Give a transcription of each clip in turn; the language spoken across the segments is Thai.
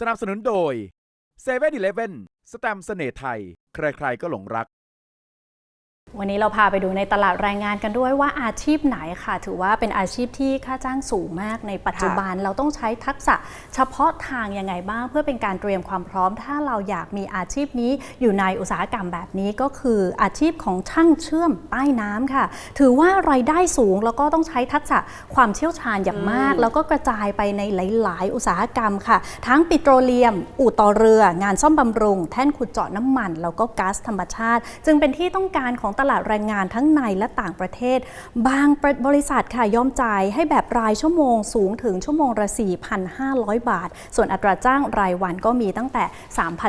สนับสนุนโดย7 e เ e ่ e อีเลฟเว่นสแตมป์เสน่ห์ไทย ใครๆก็หลงรัก วันนี้เราพาไปดูในตลาดแรงงานกันด้วยว่าอาชีพไหนค่ะ ถือว่าเป็นอาชีพที่ค่าจ้างสูงมากในปัจจุบันเราต้องใช้ทักษะเฉพาะทางยังไงบ้าง เพื่อเป็นการเตรียมความพร้อม ถ้าเราอยากมีอาชีพนี้อยู่ในอุตสาหกรรมแบบนี้ก็คืออาชีพของช่างเชื่อมใต้น้ำค่ะ ถือว่ารายได้สูงแล้วก็ต้องใช้ทักษะความเชี่ยวชาญอย่างมาก แล้วก็กระจายไปในหลาย ๆ อุตสาหกรรมค่ะ ทั้งปิโตรเลียม อู่ต่อเรือ งานซ่อมบำรุง แท่นขุดเจาะน้ำมัน แล้วก็ก๊าซธรรมชาติ จึงเป็นที่ต้องการของตลาดแรงงานทั้งในและต่างประเทศ บางบริษัทค่ะยอมจ่ายให้แบบรายชั่วโมงสูงถึงชั่วโมงละ 4,500 บาท ส่วนอัตราจ้างรายวันก็มีตั้งแต่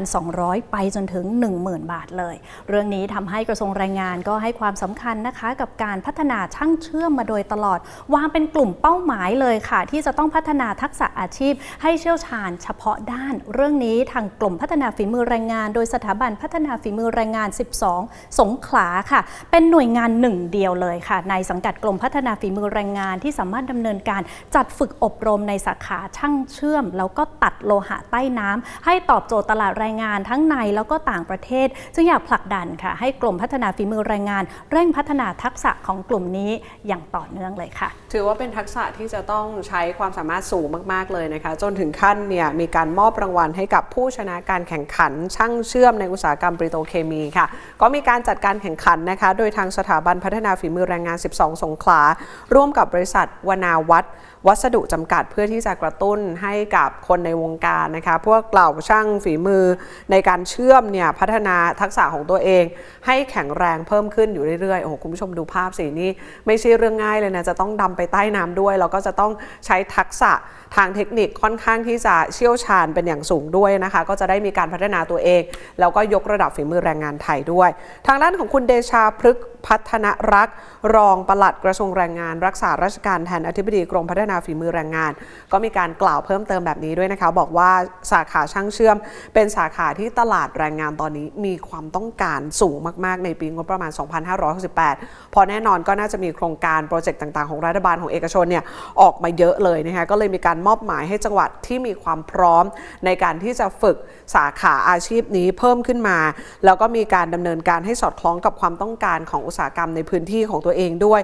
3,200 ไปจนถึง 10,000 บาทเลย เรื่องนี้ทำให้กระทรวงแรงงานก็ให้ความสำคัญนะคะ กับการพัฒนาช่างเชื่อมมาโดยตลอด วางเป็นกลุ่มเป้าหมายเลยค่ะ ที่จะต้องพัฒนาทักษะอาชีพ ให้เชี่ยวชาญเฉพาะด้าน เรื่องนี้ทางกลุ่มพัฒนาฝีมือแรงงาน โดยสถาบันพัฒนาฝีมือแรงงาน 12 สงขลาค่ะเป็นหน่วยงานหนึ่งเดียวเลยค่ะ ในสังกัดกรมพัฒนาฝีมือแรงงานที่สามารถดำเนินการจัดฝึกอบรมในสาขาช่างเชื่อม แล้วก็ตัดโลหะใต้น้ำให้ตอบโจทย์ตลาดแรงงานทั้งในแล้วก็ต่างประเทศ จึงอยากผลักดันค่ะ ให้กรมพัฒนาฝีมือแรงงาน เร่งพัฒนาทักษะของกลุ่มนี้อย่างต่อเนื่องเลยค่ะ ถือว่าเป็นทักษะที่จะต้องใช้ความสามารถสูงมาก ๆ เลยนะคะ จนถึงขั้นเนี่ยมีการมอบรางวัลให้กับผู้ชนะการแข่งขันช่างเชื่อมในอุตสาหกรรมปริโตเคมีค่ะ ก็มีการจัดการแข่งขันนะคะ โดยทางสถาบันพัฒนาฝีมือแรงงาน 12 สงขลา ร่วมกับบริษัทวนาวัตวัสดุจำกัดเพื่อที่จะกระตุ้นให้กับคนในวงการนะคะ พวกเหล่าช่างฝีมือในการเชื่อมเนี่ยพัฒนาทักษะของตัวเอง ให้แข็งแรงเพิ่มขึ้นอยู่เรื่อยๆ โอ้โหคุณผู้ชมดูภาพสินี่ไม่ใช่เรื่องง่ายเลยนะ จะต้องดำไปใต้น้ำด้วย แล้วก็จะต้องใช้ทักษะทางเทคนิคค่อนข้างที่จะเชี่ยวชาญเป็นอย่างสูงด้วยนะคะ ก็จะได้มีการพัฒนาตัวเอง แล้วก็ยกระดับฝีมือแรงงานไทยด้วย ทางด้านของคุณเดชาพฤกษ์พัฒนรักรองปลัดกระทรวงแรงงาน รักษาราชการแทนอธิบดีกรมพัฒนาฝีมือแรงงาน ก็มีการกล่าวเพิ่มเติมแบบนี้ด้วยนะคะ บอกว่าสาขาช่างเชื่อม เป็นสาขาที่ตลาดแรงงานตอนนี้มีความต้องการสูงมาก ๆ ในปีงบประมาณ 2568 พอแน่นอนก็น่าจะมีโครงการโปรเจกต์ต่าง ๆ ของรัฐบาลของเอกชนเนี่ยออกมาเยอะเลยนะคะก็เลยมีการมอบหมายให้จังหวัดที่มีความพร้อมในการที่จะฝึกสาขาอาชีพนี้เพิ่มขึ้นมา แล้วก็มีการดำเนินการให้สอดคล้องกับความต้องการของอุตสาหกรรมในพื้นที่ของตัวเองด้วย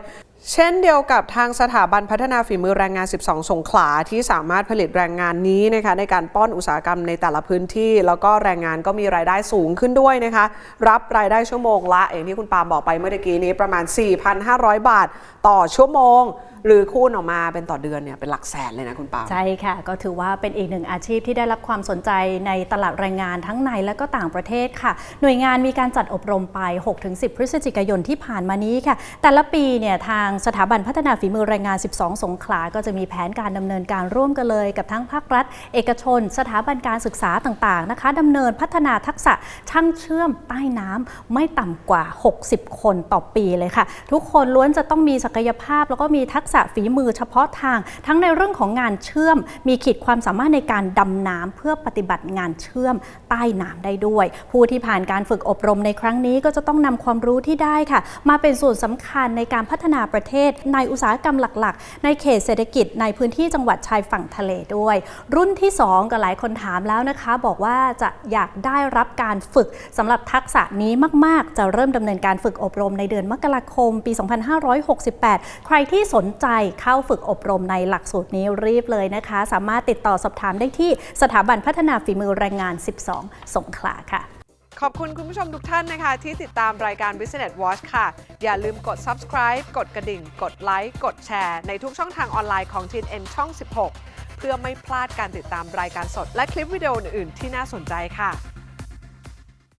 เช่นเดียวกับทางสถาบันพัฒนาฝีมือแรงงาน 12 สงขลาที่สามารถผลิตแรงงานนี้นะคะในการป้อนอุตสาหกรรมในแต่ละพื้นที่ แล้วก็แรงงานก็มีรายได้สูงขึ้นด้วยนะคะรับรายได้ชั่วโมงละอย่างที่คุณปาบอกไปเมื่อกี้นี้ประมาณ 4,500 บาท ต่อชั่วโมง หรือคูณออกมาเป็นต่อเดือนเนี่ยเป็นหลักแสนเลยนะคุณปาใช่ค่ะ ก็ถือว่าเป็นอีกหนึ่งอาชีพที่ได้รับความสนใจในตลาดแรงงานทั้งในและก็ต่างประเทศค่ะ หน่วยงานมีการจัดอบรมไป 6-10 พฤศจิกายนที่ผ่านมานี้ค่ะ แต่ละปีเนี่ยทางสถาบันพัฒนาฝีมือแรงงาน 12 สงขลา ก็จะมีแผนการดำเนินการร่วมกันเลยกับทั้งภาครัฐ เอกชน สถาบันการศึกษาต่างๆนะคะดำเนินพัฒนาทักษะช่างเชื่อมใต้น้ำไม่ต่ำกว่า 60 คนต่อปีเลยค่ะ ทุกคนล้วนจะต้องมีศักยภาพแล้วก็มีทักษะฝีมือเฉพาะทาง ทั้งในเรื่องของงานเชื่อม มีขีดความสามารถในการดำน้ำเพื่อปฏิบัติงานเชื่อมใต้น้ำได้ด้วย ผู้ที่ผ่านการฝึกอบรมในครั้งนี้ก็จะต้องนำความรู้ที่ได้ค่ะ มาเป็นส่วนสำคัญในการพัฒนาประเทศ ในอุตสาหกรรมหลัก ๆ ในเขตเศรษฐกิจในพื้นที่จังหวัดชายฝั่งทะเลด้วย รุ่นที่ 2 ก็หลายคนถามแล้วนะคะ บอกว่าจะอยากได้รับการฝึกสำหรับทักษะนี้มาก ๆ จะเริ่มดำเนินการฝึกอบรมในเดือนมกราคม ปี 2568 ใครที่สนใจเข้าฝึกอบรมในหลักสูตรนี้รีบเลยนะคะ สามารถติดต่อสอบถามได้ที่สถาบันพัฒนาฝีมือแรงงาน 12 สงขลาค่ะ ขอบคุณคุณผู้ชมทุกท่านนะคะ ที่ติดตามรายการ Business Watch ค่ะ อย่าลืมกด subscribe กดกระดิ่ง กดไลค์กดแชร์ ในทุกช่องทางออนไลน์ของ TNN ช่อง 16 เพื่อไม่พลาดการติดตามรายการสด และคลิปวิดีโออื่นๆที่น่าสนใจค่ะ